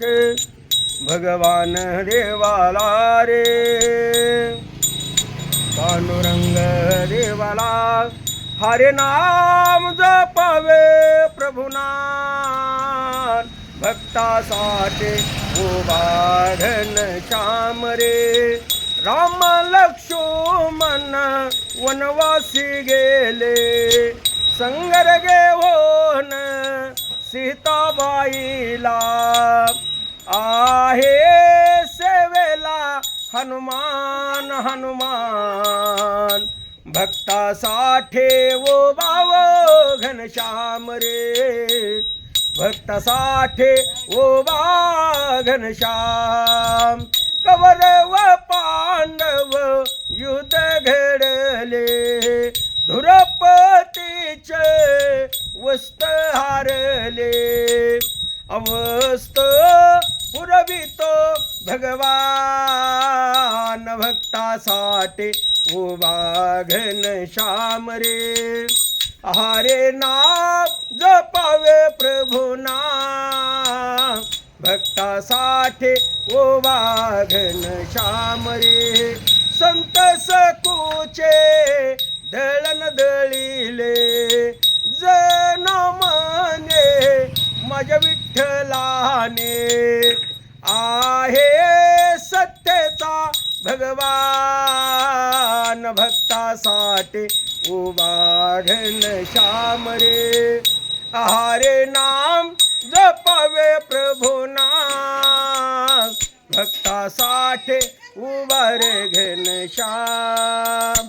भगवान देवाला रे. पांडुरंग देवाला हरे नाम जपावे प्रभुनाम भक्तासाठी उभारण श्याम रे. राम लक्ष्मण वनवासी गेले. संगर घेऊन सीताबाईला आहे सेवेला हनुमान हनुमान. भक्तासाठी वो बाव घनश्याम रे. भक्तासाठी ओ बा घनश्याम कवर व वस्त अवस्त अवस्थ पुरवितो भगवान भक्तासाठी वाघन श्याम रे हरे नाम जपावे प्रभुना भक्तासाठी वाघन श्याम रे संत सकुचे दळण दळी माझ्या विठ्ठलाने आहे सत्यचा भगवान भक्तासाठी उबाघन श्याम रे. आहारे नाम जपावे प्रभुना भक्तासाठी उभा रे घनश्याम